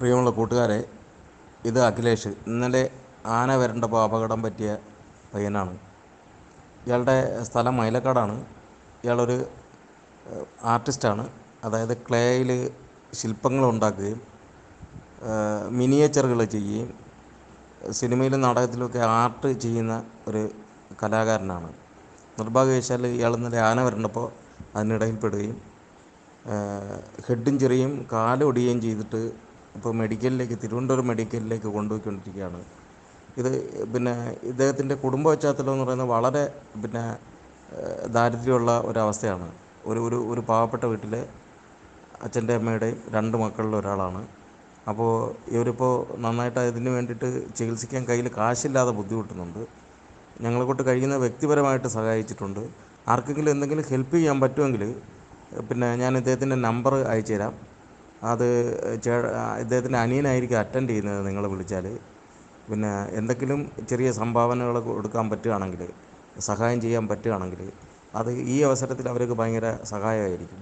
പ്രിയമുള്ള കൂട്ടുകാരെ ഇത് അഖിലേഷ്. ഇന്നലെ ആന വരേണ്ടപ്പോൾ അപകടം പറ്റിയ പയ്യനാണ്. ഇയാളുടെ സ്ഥലം മൈലക്കാടാണ്. ഇയാളൊരു ആർട്ടിസ്റ്റാണ്. അതായത് ക്ലേയിൽ ശില്പങ്ങൾ ഉണ്ടാക്കുകയും മിനിയേച്ചറുകൾ ചെയ്യുകയും സിനിമയിലും നാടകത്തിലുമൊക്കെ ആർട്ട് ചെയ്യുന്ന ഒരു കലാകാരനാണ്. നിർഭാഗ്യവശാൽ ഇയാൾ ഇന്നലെ ആന വരേണ്ടപ്പോൾ അതിനിടയിൽപ്പെടുകയും ഹെഡും ചെറിയും കാലൊടിയുകയും ചെയ്തിട്ട് ഇപ്പോൾ മെഡിക്കലിലേക്ക് തിരുവനന്തപുരം മെഡിക്കലിലേക്ക് കൊണ്ടുപോയിക്കൊണ്ടിരിക്കുകയാണ്. ഇത് പിന്നെ ഇദ്ദേഹത്തിന്റെ കുടുംബ പശ്ചാത്തലം എന്ന് പറയുന്നത് വളരെ പിന്നെ ദാരിദ്ര്യമുള്ള ഒരവസ്ഥയാണ്. ഒരു ഒരു ഒരു പാവപ്പെട്ട വീട്ടിലെ അച്ഛന്റെ അമ്മയുടെയും രണ്ട് മക്കളിൽ ഒരാളാണ്. അപ്പോൾ ഇവരിപ്പോൾ നന്നായിട്ട് ഇതിന് വേണ്ടിയിട്ട് ചികിത്സിക്കാൻ കയ്യിൽ കാശില്ലാതെ ബുദ്ധിമുട്ടുന്നുണ്ട്. ഞങ്ങളെ കൊണ്ട് കഴിയുന്ന വ്യക്തിപരമായിട്ട് സഹായിച്ചിട്ടുണ്ട്. ആർക്കെങ്കിലും എന്തെങ്കിലും ഹെൽപ്പ് ചെയ്യാൻ പറ്റുമെങ്കിൽ പിന്നെ ഞാൻ ഇദ്ദേഹത്തിന്റെ നമ്പർ അയച്ചു തരാം അത് ചേ ഇദ്ദേഹത്തിന്റെ അനിയനായിരിക്കും അറ്റൻഡ് ചെയ്യുന്നത് നിങ്ങൾ വിളിച്ചാൽ പിന്നെ എന്തെങ്കിലും ചെറിയ സംഭാവനകൾ കൊടുക്കാൻ പറ്റുകയാണെങ്കിൽ സഹായം ചെയ്യാൻ പറ്റുകയാണെങ്കിൽ അത് ഈ അവസരത്തിൽ അവർക്ക് ഭയങ്കര സഹായമായിരിക്കും.